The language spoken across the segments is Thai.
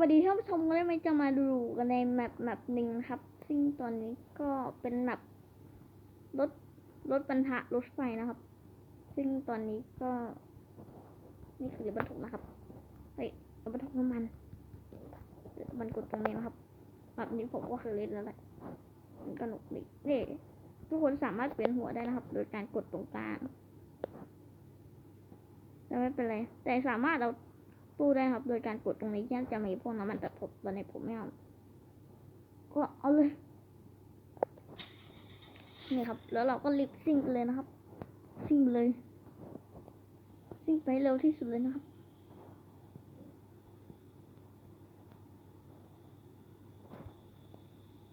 วัสดีท่านผู้ชมก็ได้ไม่จะมาดูกันในแมปแมปหนึ่งครับ ซึ่งตอนนี้ก็เป็นแมปรถรถบรรทุกรถไฟนะครับ ซึ่งตอนนี้ก็นี่คือรถบรรทุกนะครับเฮ้ยรถบรรทุกน้ำมันมันกดตรงนี้นะครับแบบนี้ผมก็เคยเล่นแล้วแหละมันก็หนุกดีนี่ทุกคนสามารถเปลี่ยนหัวได้นะครับ โดยการกดตรงกลางแต่ไม่เป็นไรแต่สามารถเรา ตู้ได้ครับ โดยการกดตรงนี้ที่จะมีพวกน้ำมันแต่ผมตอนนี้ผมไม่เอาก็เอาเลย นี่ครับ แล้วเราก็รีบซิ่งเลยนะครับ ซิ่งเลย ซิ่งไปเร็วที่สุดเลยนะครับ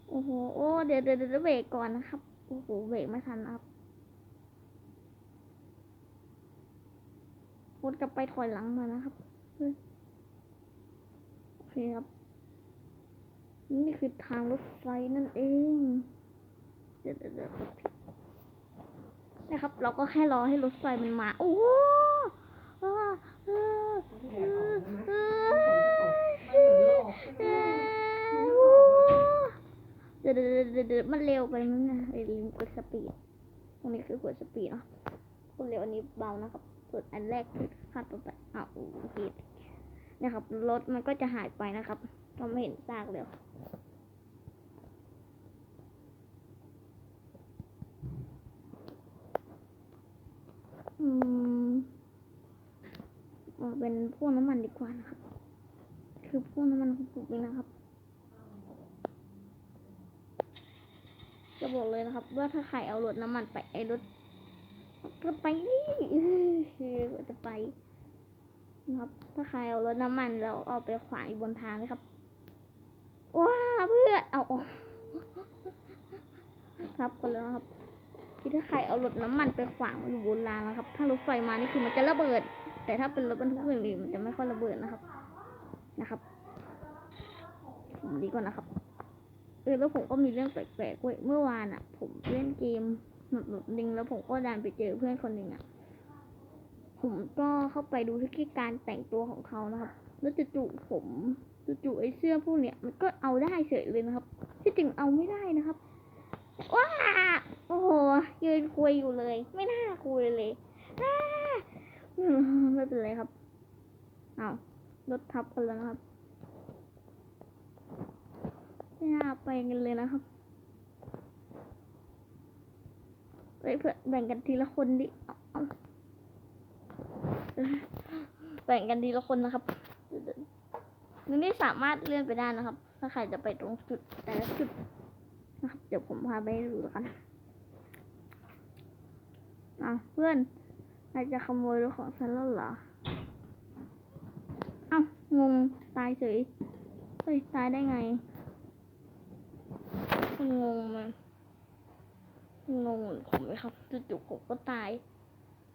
โอ้โห โอ้ เดี๋ยวเดี๋ยวเดี๋ยวเบรกก่อนนะครับ โอ้โห เบรกไม่ทันครับวนกลับไปถอยหลังมานะครับ เคครับ นี่คือทางรถไฟนั่นเอง เดี๋ยวเดี๋ยวนะครับ เราก็แค่รอให้รถไฟมันมา โอ้โหอ่าอ่าอ่าอ่าอ่าเดี๋ยวเดี๋ยวเดี๋ยวเดมันเร็วไปมั้งนะเอ้ลืมกดสปีด ตรงนี้คือกดสปีดเนาะคนเร็วอันนี้เบานะครับ ส่วนอันแรกคือขั้นต่อไปอ้าวโอเค นะครับรถมันก็จะหายไปนะครับเราไม่เห็นซากเลยอืมเอาเป็นพวกน้ำมันดีกว่านะครับ คือพวกน้ำมันของผมเองนะครับจะบอกเลยนะครับ ว่าถ้าใครเอารถน้ำมันไปไอ้รถก็ไปนี่จะไป นะครับ ถ้าใครเอารถน้ำมันแล้วเอาไปขวางอยู่บนทางนะครับ ว้าเพื่อนเอาออกครับกันแล้วนะครับคือถ้าใครเอารถน้ำมันไปขวางอยู่บนรางนะครับ ถ้ารถไฟมานี่คือมันจะระเบิด แต่ถ้าเป็นรถบรรทุกอื่นๆมันจะไม่ค่อยระเบิดนะครับ นะครับผมดีก่อนนะครับเออแล้วผมก็มีเรื่องแปลกๆเว้ยเมื่อวานอะ ผมเล่นเกมแบบแบบนึงแล้วผมก็ดันไปเจอเพื่อนคนหนึ่งอะ ผมก็เข้าไปดูที่การแต่งตัวของเขานะครับ แล้วจู่ๆผมจู่ๆไอ้เสื้อพวกเนี้ยมันก็เอาได้เฉยเลยนะครับ ที่จริงเอาไม่ได้นะครับ ว้า โอ้โห ยืนคุยอยู่เลย ไม่น่าคุยเลยอ้าอืมไม่เป็นไรครับ เอารถทับกันแล้วนะครับ ไม่น่าไปกันเลยนะครับเฮ้ยเพื่อแบ่งกันทีละคนดิเอา แบ่งกันทีละคนนะครับนี่สามารถเลื่อนไปได้นะครับ ถ้าใครจะไปตรงจุดแต่ละจุดนะครับเดี๋ยวผมพาไปดูแล้วกันเอาเพื่อนนายจะขโมยรถของฉันแล้วเหรอเอ้างงตายเฉยเฮ้ยตายได้ไงงงมันงงผมไหมครับจู่ๆผมก็ตาย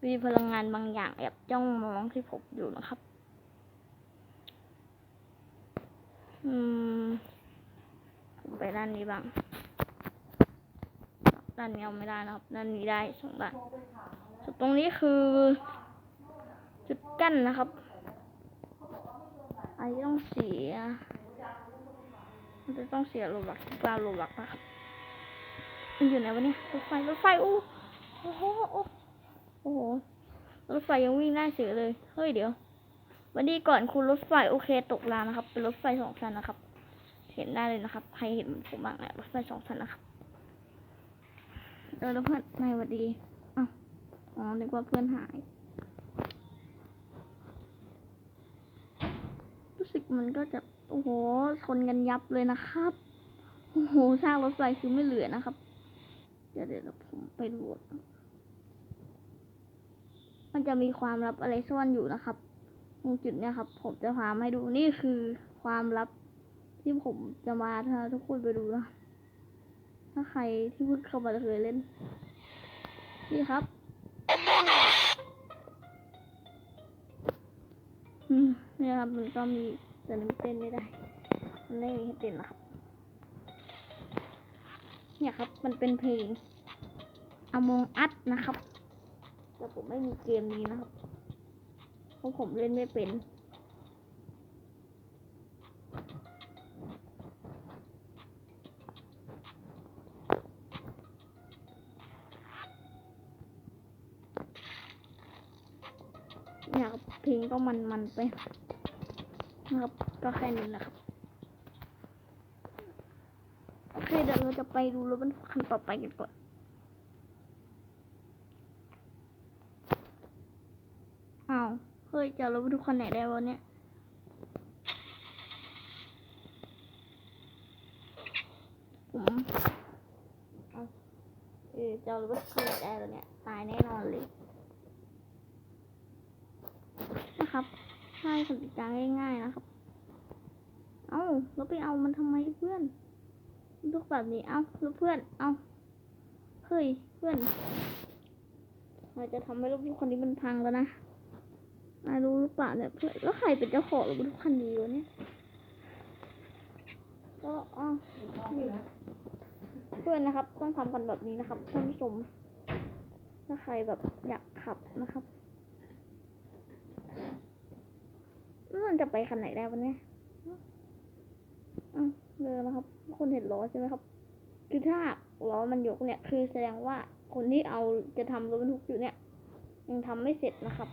มีพลังงานบางอย่างแอบจ้องมองที่ผมอยู่นะครับ อืมไปด้านนี้บ้าง ด้านนี้เอาไม่ได้นะครับ ด้านนี้ได้สองด้านส่วนตรงนี้คือ จุดกั้นนะครับไอ้ต้องเสีย มันจะต้องเสียโลบักกลาโลบักนะครับมันอยู่ไหนวะเนี่ยรถไฟรถไฟอู้โอ้โห โอ้โห รถไฟยังวิ่งได้เฉยเลย เฮ้ยเดี๋ยว วันนี้ก่อนคุณรถไฟโอเคตกรางนะครับ เป็นรถไฟสองชั้นนะครับ เห็นได้เลยนะครับ ใครเห็นผมบ้างเนี่ยรถไฟสองชั้นนะครับเออแล้วเพื่อนนายวัสดีอ้าวอ๋อนึกว่าเพื่อนหาย รู้สึกมันก็จะ โอ้โห ชนกันยับเลยนะครับ โอ้โหสร้างรถไฟคือไม่เหลือนะครับ เดี๋ยวเดี๋ยวผมไปดู มันจะมีความลับอะไรซ่อนอยู่นะครับ ตรงจุดเนี้ยครับ ผมจะพามาให้ดูนี่คือความลับที่ผมจะมาถ้าทุกคนไปดูนะถ้าใครที่เพิ่งเข้ามาเคยเล่น นี่ครับนี่ครับมันก็มีแต่มันเต้นไม่ได้มันไม่มีให้เต้นนะครับเนี่ยครับ มันเป็นเพลง Among Us นะครับ แต่ผมไม่มีเกมนี้นะครับ เพราะผมเล่นไม่เป็น อยากเพลงก็มันมันไปนะครับ ก็แค่นี้นะครับโอเคเดี๋ยวเราจะไปดูรถบรรทุกคันต่อไปกันก่อน เฮ้ยจะเอารถบรรทุกคันไหนได้วะเนี่ยผมเอาเออจะเอารถบรรทุกคันไหนได้แล้วเนี่ยตายแน่นอนเลยนะครับใช่กติกาง่ายๆนะครับ เอ้าแล้วไปเอามันทำไมเพื่อนลูกแบบนี้ เอ้าแล้วเพื่อน เอ้าเฮ้ยเพื่อนเราจะทำให้รถทุกคนนี้มันพังแล้วนะ นายรู้หรือเปล่าเนี่ยเพื่อนแล้วใครเป็นเจ้าของรถบรรทุกคันนี้วะเนี่ยก็อ๋อเพื่อนนะครับ ต้องทำกันแบบนี้นะครับท่านผู้ชมถ้าใครแบบอยากขับนะครับแล้วมันจะไปคันไหนได้วะเนี่ยอะเลยนะครับ คนเห็นล้อใช่ไหมครับ คือถ้าล้อมันยกเนี่ย คือแสดงว่าคนที่เอาจะทำรถบรรทุกอยู่เนี่ยยังทำไม่เสร็จนะครับ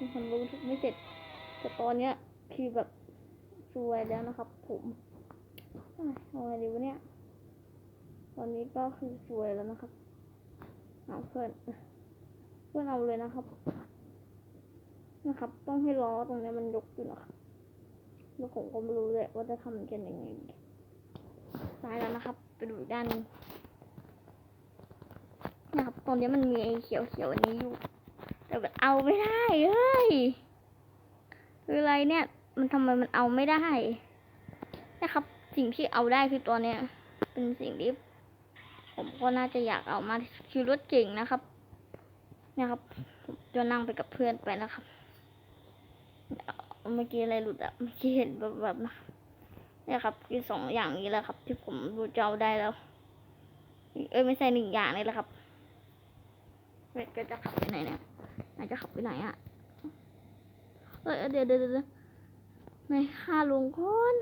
ยังทำรถบรรทุกไม่เสร็จ แต่ตอนเนี้ยคือแบบซวยแล้วนะครับ ผมเอาไงดีวะเนี่ย ตอนนี้ก็คือซวยแล้วนะครับเอาเพื่อนเพื่อนเอาเลยนะครับ นะครับ ต้องให้ล้อตรงเนี้ยมันยกอยู่นะครับแล้วผมก็ไม่รู้เลยว่าจะทำกันยังไงตายแล้วนะครับ ไปดูด้านหนึงนะครับ ตอนนี้มันมีไอ้เขียวๆนี้อยู่ แต่แบบเอาไม่ได้เฮ้ยคืออะไรเนี่ย มันทำไมมันเอาไม่ได้ นะครับ สิ่งที่เอาได้คือตัวเนี้ย เป็นสิ่งที่ผมก็น่าจะอยากเอามาคือรถเก่งนะครับนะครับผมจะนั่งไปกับเพื่อนไปนะครับเมื่อกี้อะไรหลุดอะเมื่อกี้เห็นแบบแบบนะนี่ครับคือสองอย่างนี้แหละครับ ที่ผมรู้จะเอาได้แล้ว เอ้ยไม่ใช่หนึ่งอย่างนี่แหละครับเวทก็จะขับไปไหนเนี่ย นายจะขับไปไหนอะเอ้ยเดี๋ยวเดี๋ยวเดี๋ยวในายค่าลงก่อน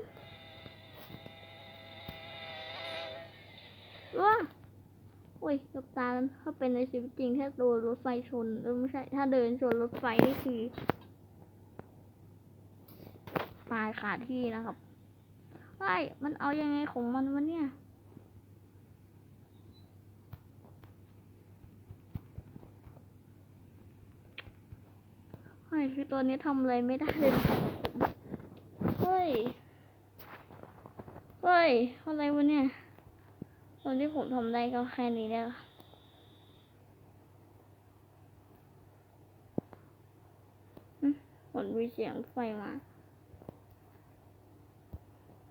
ว้าโอ้ยกับตาถ้าเป็นในชีวิตจริงถ้าโดนรถไฟชนเออไม่ใช่ ถ้าเดินชนรถไฟนี่คือตายขาดที่นะครับไอ้ยมันเอายังไงของมันวะเนี่ย เฮ้ยคือตัวนี้ทำอะไรไม่ได้เลย เฮ้ย เฮ้ยอะไรวะเนี่ยตอนที่ผมทำได้ก็แค่นี้แล้วอืมมีเสียงไฟมา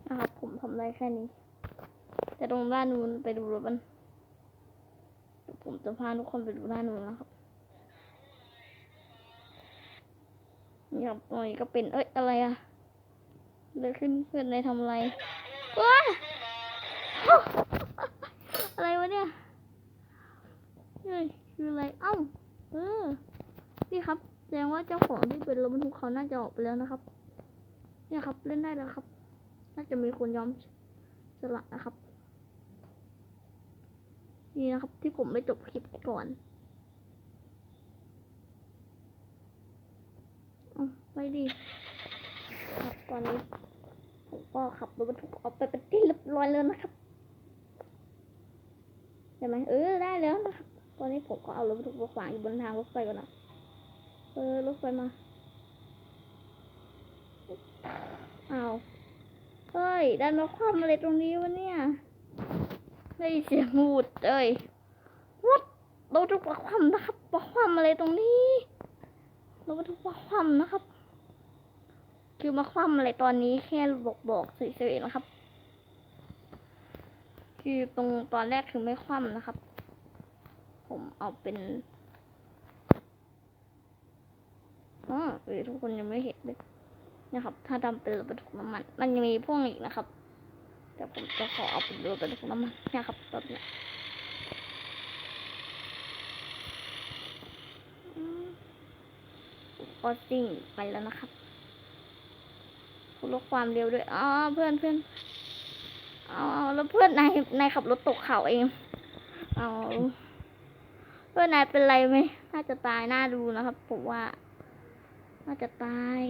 นะครับผมทำได้แค่นี้ แต่ตรงด้านนู้นไปดูรถมัน ผมจะพาทุกคนไปดูด้านนู้นนะครับ นี่ครับตรงนี้ก็เป็นเอ้ยอะไรอะเลยขึ้นเพื่อนในทำอะไรว้าอะไรวะเนี่ยเฮ้ยคืออะไรเอ้าเออนี่ครับแสดงว่าเจ้าของที่เป็นรถบรรทุกเขาน่าจะออกไปแล้วนะครับ เนี่ยครับเล่นได้แล้วครับ น่าจะมีคนยอมสละนะครับ นี่นะครับที่ผมไม่จบคลิปก่อนเอา ไปดีครับตอนนี้ผมก็ขับรถบรรทุกออกไปเป็นที่เรียบร้อยแล้วนะครับใช่ไหมเออได้แล้วนะครับตอนนี้ผมก็เอารถบรรทุกมาขวางอยู่บนทางรถไฟก่อนนะเออรถไฟมาเอ้าเฮ้ยดันมาคว่ำอะไรตรงนี้วะเนี่ยเฮ้เสียงหูดเอ้ยวัดเราจะมาคว่ำนะครับมาคว่ำอะไรตรงนี้เรามาถูกมาคว่ำนะครับ คือมาคว่ำอะไรตอนนี้แค่บอกบอกเฉยๆนะครับ คือตรงตอนแรกคือไม่คว่ำนะครับ ผมเอาเป็นอ๋อเออทุกคนยังไม่เห็นเลยนะครับ ถ้าทำเป็นรถบรรทุกน้ำมัน มันยังมีพวกอีกนะครับ แต่ผมจะขอเอาเป็นรถบรรทุกน้ำมันนะครับแบบเนี้ยอืมก็ซิ่งไปแล้วนะครับ ลดความเร็วด้วย อ๋อ เพื่อนเพื่อนเอาเอาแล้วเพื่อนนายนายขับรถตกเขาเอง เอาเพื่อนนายเป็นไรไหมน่าจะตายน่าดูนะครับ ผมว่า น่าจะตาย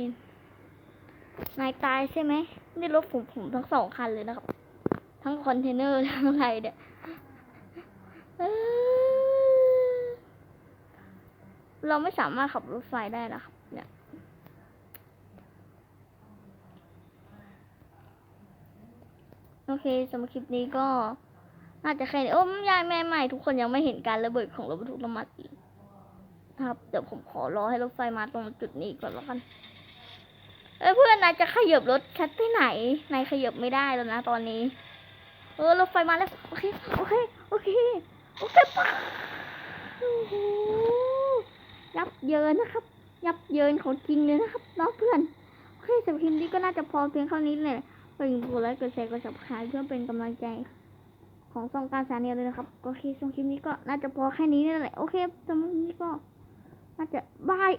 นายตายใช่ไหมนี่รถผมผมทั้งสองคันเลยนะครับ ทั้งคอนเทนเนอร์ทั้งอะไรเนี่ยเอ้อเราไม่สามารถขับรถไฟได้นะครับ เนี่ย โอเคสำหรับคลิปนี้ก็ น่าจะแค่นี้โอ้ยายแม่ใหม่ทุกคนยังไม่เห็นการระเบิดของรถบรรทุกน้ำมันอีกครับ เดี๋ยวผมขอรอให้รถไฟมาตรงจุดนี้ก่อนแล้วกันเอ้เพื่อนนายจะขยับรถชัดไปไหนนายขยับไม่ได้แล้วนะตอนนี้ เออรถไฟมาแล้วโอเคโอเคโอเคโอเคปะโอ้โหยับเยินนะครับ ยับเยินของจริงเลยนะครับน้องเพื่อนโอเคสำหรับคลิปนี้ก็น่าจะพอเพียงเท่านี้เลย ฝากกดไลค์กดแชร์กดสับสไครเพื่อเป็นกำลังใจของซองการสาเนียเลยนะครับโอเคสำหรับคลิปนี้ก็น่าจะพอแค่นี้นั่นแหละโอเคสำหรับนี้ก็น่าจะบาย